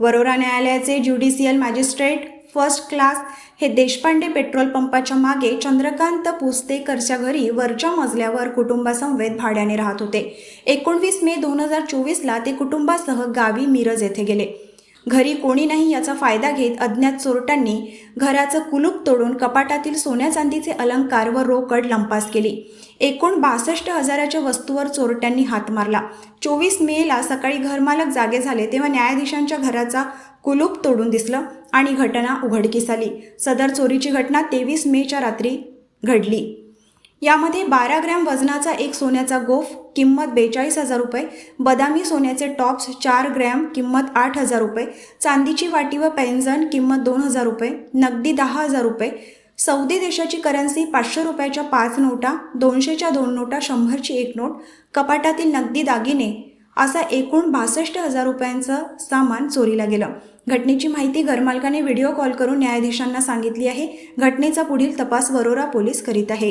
वरोरा न्यायालयाचे judicial magistrate first class हे Deshpande petrol पंपाच्या मागे चंद्रकांत पुस्तेकरच्या घरी वरच्या मजल्यावर कुटुंबासमवेत भाड्याने राहत होते. एकोणवीस मे दोन हजार चोवीसला ते कुटुंबासह गावी मिरज येथे गेले. घरी कोणी नाही याचा फायदा घेत अज्ञात चोरट्यांनी घराचं कुलूप तोडून कपाटातील सोन्या चांदीचे अलंकार व रोकड लंपास केली. एकूण बासष्ट हजाराच्या वस्तूवर चोरट्यांनी हात मारला. चोवीस मेला सकाळी घरमालक जागे झाले तेव्हा न्यायाधीशांच्या घराचा कुलूप तोडून दिसलं आणि घटना उघडकीस आली. सदर चोरीची घटना तेवीस मेच्या रात्री घडली. यामध्ये बारा ग्रॅम वजनाचा एक सोन्याचा गोफ किंमत बेचाळीस हजार रुपये बदामी सोन्याचे टॉप्स चार ग्रॅम किंमत आठ हजार रुपये चांदीची वाटी व पैंजण किंमत दोन हजार रुपये नगदी दहा हजार रुपये सौदी देशाची करन्सी पाचशे रुपयाच्या पाच नोटा दोनशेच्या दोन नोटा शंभरची एक नोट कपाटातील नगदी दागिने असा एकूण बासष्ट हजार रुपयांचं सामान चोरीला गेलं. घटनेची माहिती घरमालकाने व्हिडिओ कॉल करून न्यायाधीशांना सांगितली आहे. घटनेचा पुढील तपास वरोरा पोलीस करीत आहे.